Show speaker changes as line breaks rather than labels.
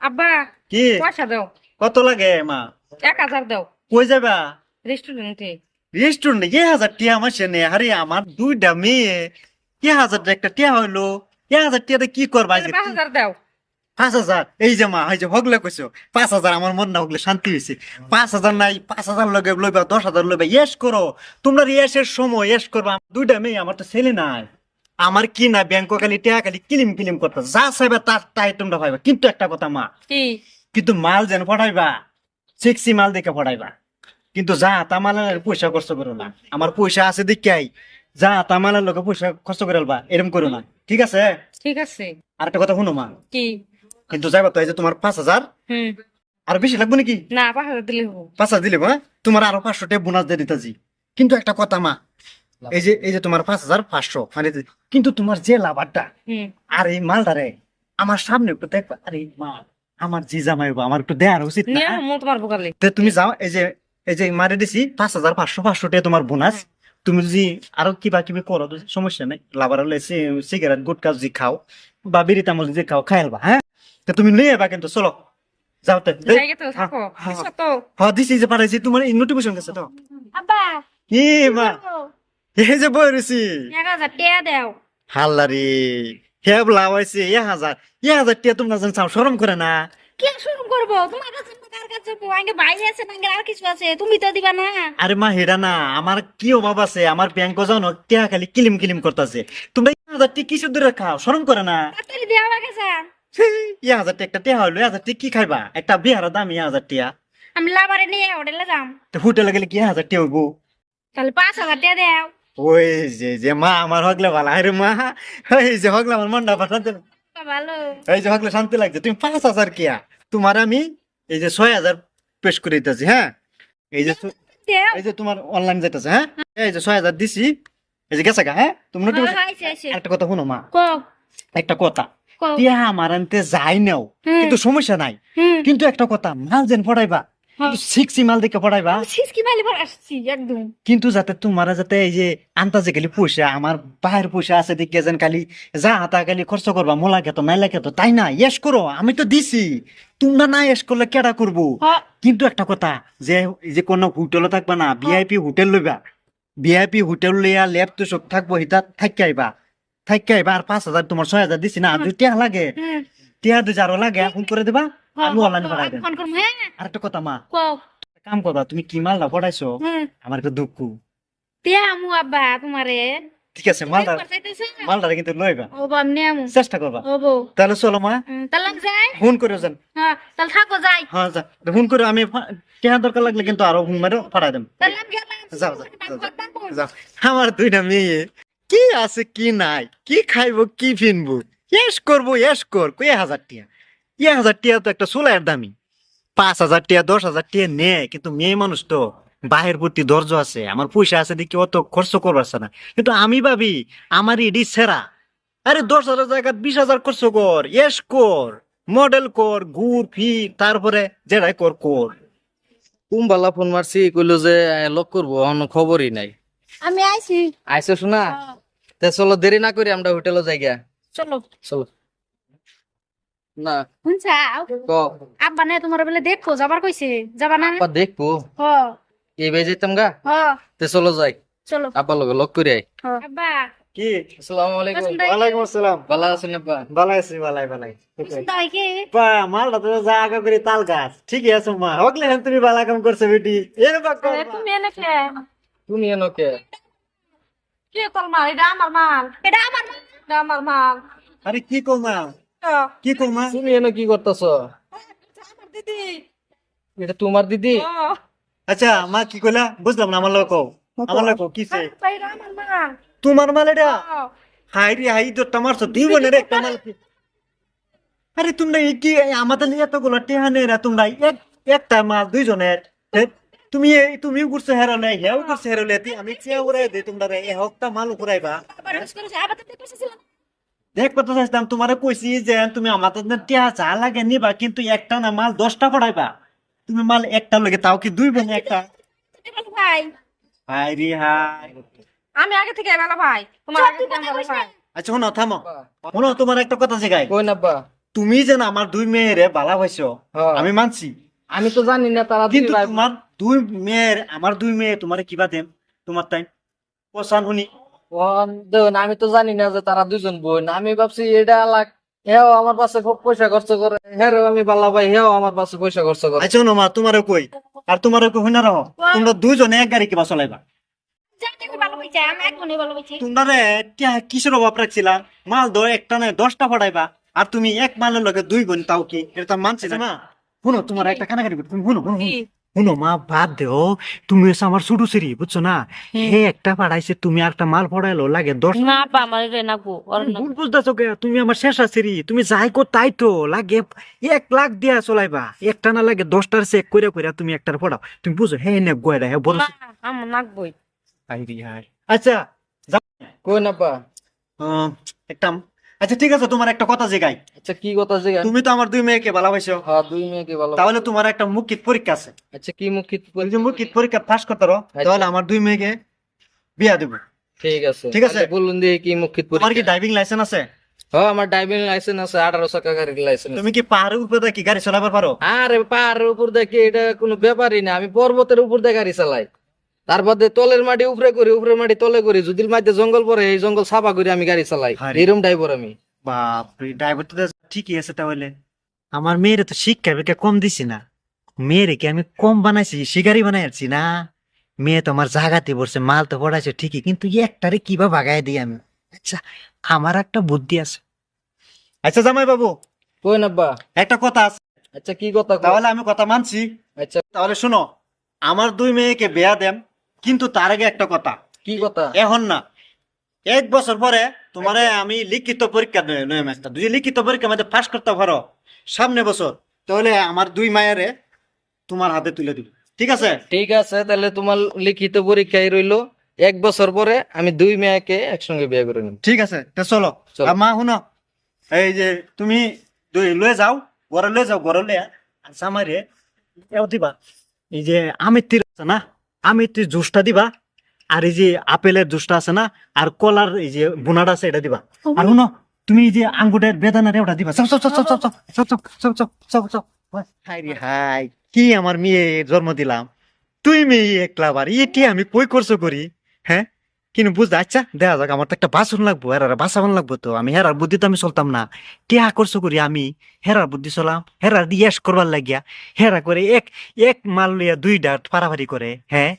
আব্বা
কি?
পয়সা দাও।
কত লাগে মা?
এক হাজার দাও।
কই যাবা?
রেস্টুরেন্টে।
রেস্টুরেন্টে? এ হাজার টিয়া আমার সেনে। আরে আমার দুইটা মেয়ে। এ হাজার একটা টিয়া হইল। এ হাজার টিয়াতে কি করবা
পাঁচ হাজার দাও।
পাঁচ হাজার? এই যে মা এই যে হগলে কইছো। পাঁচ হাজার আমার মন না হগলে শান্তি হয়েছে পাঁচ হাজার নাই পাঁচ হাজার লগে লইবা দশ হাজার লইবা ইয়েস করো। তোমরা ইয়েসের সময় ইয়েস করবা। দুইটা মেয়ে আমার তো ছেলে নাই। আমার কি না ব্যাংক খালি টিয়া খালি কিলিম কিলিম করতে যা চাইবা তার তাই তোমরা পাইবা। কিন্তু একটা কথা মা
কি?
কিন্তু মাল যেন পড়াইবা সেক্সি মাল দেখে পড়াইবা কিন্তু যা তা মালের পয়সা খরচ করো না। আমার পয়সা আছে দেখাই যা তা মালের লোকে পয়সা খরচ করে আলবা এরকম করো না। ঠিক আছে?
ঠিক আছে।
আর একটা কথা শুনো মা
কি?
কিন্তু যাইবা তো এই যে তোমার পাঁচ হাজার আর বেশি লাগবে নাকি?
না পাঁচ হাজার দিলে হব।
পাঁচ হাজার দিলে হ্যাঁ? তোমার আরও পাঁচশো টাকা বোনাস দিয়ে দিতাছি। কিন্তু একটা কথা মা এই যে এই যে তোমার পাঁচ হাজার পাঁচশো মানে কিন্তু তোমার যে লাভারটা আর এই মালটারে আমার সামনে একটু দেখবা আরে মা আমার জি জামাই বা আমার একটু দেওয়ার উচিত না?
নিয়ে মো তোমার বোকালে
তে তুমি যাও এই যে এই যে মারে দিছি পাঁচ হাজার পাঁচশো পাঁচশো টাকা তোমার বোনাস তুমি যদি আরও কিবা কিবি করো সমস্যা নেই। লাভার হলে সিগারেট গুটকা যদি খাও বা বিড়ি তামল যদি খাও খাইলবা হ্যাঁ? তা তুমি নিয়ে যাবা কিন্তু চলো। যাও তে হ্যাঁ,
দিছো তো।
হ্যাঁ দিছি যে পাঠাইছি তোমার নোটিফিকেশন গেছে তো। কি মা এই যে বই রয়েছি।
এক হাজার টিয়া দাও।
হাল্লা রে হেব লাভাইছে এক হাজার। এক হাজার টিয়া তোমরা যেন চাও সরম করে না।
কি শুরু করব? তোমার কাছে কার কাছে যাব আগে বাইরে আছে না আর কিছু আছে তুমি তো দিবা না।
আরে মা হেরা না আমার কি অভাব আছে? আমার ব্যাংক জানো টিয়া খালি কিলিম কিলিম করতেছে। তোমরা এক হাজার টিয়া কিছু দূরে খাও? সরম করে না।
তাড়াতাড়ি দেওয়া গেছে
ইয়া হাজার টিয়া একটা টিয়া হইল হাজার টিয়া কি খাইবা? একটা বিহার দাম ইয়া হাজার টিয়া।
আমি লাভারে নিয়ে হোটেলে যাম।
তো হোটেলে গেলে কি হাজার টিয়া হইবো?
তাহলে পাঁচ হাজার টিয়া দাও।
ওই যে যে মা আমার হগলে ভালো। আরে মা এই যে হগলে আমার মনটা শান্তি
ভালো।
এই যে হগলে শান্তি লাগছে। তুমি পাঁচ হাজার কিয়া? তোমার আমি এই যে ছয় হাজার পেশ করে দিতেছি হ্যাঁ? এই যে এই যে তোমার অনলাইন যেতেছে হ্যাঁ? এই যে ছয় হাজার দিছি। এই যে গেছে গা হ্যাঁ? তুমি
হ্যাঁ।
একটা কথা শুনো মা। একটা কথা। টিয়া আমার আনতে যাই নাও কিন্তু সমস্যা নাই। কিন্তু একটা কথা মাল যেন পড়াইবা। সিক্সি মাল দেখে পড়াইবা?
সিসকি মাইলে পর আসছি একদম।
কিন্তু যাতে তোমার যাতে এই যে আন্তাজে খালি পয়সা আমার বাহের পয়সা আছে দেখে যেন খালি যা হাতা খালি খরচ করবা মোলা খেতো নাইলা খেতো তাই না? ইয়েস করো আমি তো দিছি। তোমরা না ইয়েস করলে কেডা করব?
হ্যাঁ,
কিন্তু একটা কথা যে কোনো হোটেলে থাকবা না ভিআইপি হোটেল লইবা। ভিআইপি হোটেল লইয়া ল্যাব তো সব থাকব হিতা থাকি আইবা। থাকি আইবা আর পাঁচ হাজার তোমার ছয় হাজার দিছি না যদি টিয়া লাগে। টিয়া দুই লাগে ফোন করে দিবা।
হ্যাঁ,
আমি অনলাইন দেন
হ্যাঁ
আর একটা কথা মা। কাম করবা তুমি কি মালটা পড়াইছো? আমার একটু দুঃখ।
টিয়া আমু আব্বা তোমারে।
ঠিক আছে মালটা মালটা কিন্তু লইবা।
ও বাম আমু।
চেষ্টা করবা।
ও বউ।
তাহলে চলো মা।
তাহলে যাই?
ফোন করে যান।
হ্যাঁ তাহলে থাকো যাই।
হ্যাঁ যা। ফোন করে আমি ফা- দরকার লাগলে কিন্তু আরও ফোন মেরে পাঠাই দেব
তাহলে
যাও, যাও, যাও, যাও। আমার দুইটা মেয়ে। কি আছে কি নাই? কি খাইবো কি ফিনবো? এস করব এস কর। কই হাজার টিয়া এ হাজার টিয়া তো একটা সোলাইয়ের দামি। পাঁচ হাজার টিয়া দশ হাজার টিয়া নে কিন্তু মেয়ে মানুষ তো বাহের প্রতি ধৈর্য আছে। আমার পয়সা আছে দেখি অত খরচ করবার না। কিন্তু আমি ভাবি আমার এডি সেরা। আরে দশ হাজার জায়গা বিশ হাজার খরচ কর এস কর মডেল কর ঘুর ফি তারপরে যেটাই কর কর।
কুম্বালা ফোন মারছি কইলো যে লক করব অন্য খবরই নাই।
আমি আইছি।
আইসো শোনা? তে চলো দেরি না করি আমরা হোটেলে যাই গিয়া।
চলো।
চলো। না।
শুনছাও
ক?
আব্বা নে তোমার বলে দেখো যাবার কইছে। যাবা না
আব্বা দেখব।
হ।
এই বেয়ে যেতাম
হ।
তে চলো যাই।
চলো।
আব্বা লগে লক করে আই।
আব্বা।
কি?
আসসালামু আলাইকুম।
ওয়ালাইকুম আসসালাম।
ভালো আছেন আব্বা?
ভালো আছি ভালাই ভালাই।
পছন্দ কি?
পা মালটা তো যা আগা করে তাল গাছ। ঠিকই আছে মা। হেন তুমি বালা কাম করছ বেটি। এর বাক
তুমি এনে কে?
তুমি এনো কে?
কে তোর মাল এটা আমার মাল এটা আমার মাল এটা আমার মাল।
আরে কি কো মা? কি কো মা
তুমি এনো কি করতেছ?
আমার দিদি
এটা তোমার দিদি?
আচ্ছা মা কি কইলা? বুঝলাম না আমার লোক আমার লোক কিসে
বাইরে
তোমার মাল এটা? হাই রে হাই তো তোমার তো দুই বোনের একটা মাল কি- আরে তোমরা কি আমাদের এতগুলো টেহানে রা তোমরা এক একটা মাল দুইজনের। তুমি এই তুমি করছ হেরালে হেও করছ হেরালে আমি চেয়ে উড়াই দিই তোমরা রে এ হকটা মাল উড়াইবা।
দেখে
কত চাইতাম তোমারে কইছি যে তুমি আমাদের টিয়া চা লাগে নিবা কিন্তু একটা না মাল দশটা পড়াইবা। তুমি মাল একটা লগে তাও কি দুই বোনে একটা?
এটা ভাই
রে হাই
আমি আগে থেকে ভালো ভাই। তোমার আগে থেকে ভালো ভাই।
আচ্ছা শোনো থামো। শোনো তোমার একটা কথা শেখাই।
কই না আব্বা?
তুমি যেন আমার দুই মেয়েরে বালা হয়েছ
হ্যাঁ।
আমি মানছি।
আমি তো জানি না তারা দুই
কিন্তু
ভাই
তোমার দুই মেয়ের আমার দুই মেয়ে তোমারে কিবা দেম? তোমার তাই? পছান শুনি
দেন আমি তো জানি না যে তারা দুজন বোন। আমি ভাবছি এটা লাগ হেও আমার পাশে খুব পয়সা খরচ করে আমি ভাই হেও আমার পাশে পয়সা খরচ করে।
আচ্ছা না মা তোমারও কই? আর তোমারও কই? না রহ তোমরা দুইজনে এক গাড়ি কিবা চলাইবা। তোমরা কিসের অভাব রাখছিলাম মাল ধর একটা নয় দশটা ফটাইবা। আর তুমি এক মালের লগে দুই বোন তাও কি? এটা তো মানছি না। শুনো তোমার একটা কানাকানি করো, তুমি শুনো শুনো শুনো। মা বাদ দেও। তুমি হচ্ছে আমার ছোট সিরি বুঝছ না? হে একটা পাঠাইছে তুমি একটা মাল পড়াইলো লাগে দশ
না পা আমার রে
ভুল বুঝতেছো কে? তুমি আমার শেষা সিরি তুমি যাই কো তাই তো লাগে এক লাখ দিয়া চলাইবা। একটা না লাগে দশটার চেক করে করে তুমি একটার পড়াও তুমি বুঝো হে নে গয়রা হে
না আমার নাকবই
আচ্ছা
কই না পা
আহ, একটা আচ্ছা ঠিক আছে তোমার একটা কথা জিগাই।
আচ্ছা কি কথা জিগা
তুমি তো আমার দুই মেয়েকে ভালোবাসো।
হ্যাঁ দুই মেয়েকে ভালো
তাহলে তোমার একটা মুখিত পরীক্ষা আছে।
আচ্ছা কি মুখিত
যদি মুখিত পরীক্ষা পাস করতে পারো তাহলে আমার দুই মেয়েকে বিয়া দেবো।
ঠিক আছে।
ঠিক আছে।
বলুন দিয়ে কি মুখিত পরীক্ষা
তোমার কি
পরীক্ষা?
ড্রাইভিং লাইসেন্স আছে?
হ্যাঁ আমার ড্রাইভিং লাইসেন্স আছে আঠারো চাকা গাড়ির লাইসেন্স
তুমি কি পাহাড়ের উপরে কি গাড়ি চালাবার পারো?
আরে পাহাড়ের উপর দেখে এটা কোনো ব্যাপারই না আমি পর্বতের উপর দিয়ে গাড়ি চালাই। তারপর দিয়ে তলের মাটি উপরে করি উপরে মাটি তলে করি। যদি মাঝে জঙ্গল পরে এই জঙ্গল সাফা করে আমি গাড়ি চালাই। এরম ড্রাইভার আমি।
বাপরে ড্রাইভার তো ঠিকই আছে তাহলে। আমার মেয়েরে তো শিক্ষা বেকা কম দিছি না। মেয়েরে কি আমি কম বানাইছি? শিকারি বানাই আসছি না? মেয়ে তো আমার জাগাতে পড়ছে মাল তো পড়াইছে ঠিকই কিন্তু একটারে কিবা বাগাই দিই আমি? আচ্ছা আমার একটা বুদ্ধি আছে। আচ্ছা জামাই বাবু
কই না
একটা কথা আছে।
আচ্ছা কি কথা?
তাহলে আমি কথা মানছি।
আচ্ছা।
তাহলে শোনো আমার দুই মেয়েকে বেয়া দেন কিন্তু তার আগে একটা কথা।
কি কথা?
এখন না এক বছর পরে তোমারে আমি লিখিত পরীক্ষা নয় মাস্টার যদি লিখিত পরীক্ষা মধ্যে পাস করতে পারো সামনে বছর তাহলে আমার দুই মায়েরে তোমার হাতে তুলে দিব। ঠিক আছে?
ঠিক আছে তাহলে তোমার লিখিত পরীক্ষায় রইল। এক বছর পরে আমি দুই মেয়েকে একসঙ্গে বিয়ে করে নিব।
ঠিক আছে তা চলো। মা শুনো এই যে তুমি দুই লয়ে যাও ঘরে লয়ে যাও ঘরে লয়ে আর সামারে এও দিবা। এই যে আমিত্তির আছে না? আমিত্তির জুসটা দিবা আর এই যে আপেলের জুসটা আছে না আর কলার এই যে বোনাটা আছে এটা দিবা আর শুনো তুমি এই যে আঙ্গুরের বেদানার ওটা দিবা চপ চপ চক চপ চক চক চক চক চক চপ চপ হাই রে হাই কি আমার মেয়ে জন্ম দিলাম তুই মেয়ে একলা আবার এটি আমি কই করছ করি হ্যাঁ কিন্তু বুঝতে আচ্ছা দেখা যাক, আমার তো একটা বাসন লাগবো, হেরার বাসাবান লাগবো তো, আমি হেরার বুদ্ধি তো আমি চলতাম না। টিয়া করছ করি আমি? হেরার বুদ্ধি চলাম, হেরার দিয়ে করবার লাগিয়া, হেরা করে এক এক মাল লইয়া দুই ডাট পারাপারি করে হ্যাঁ?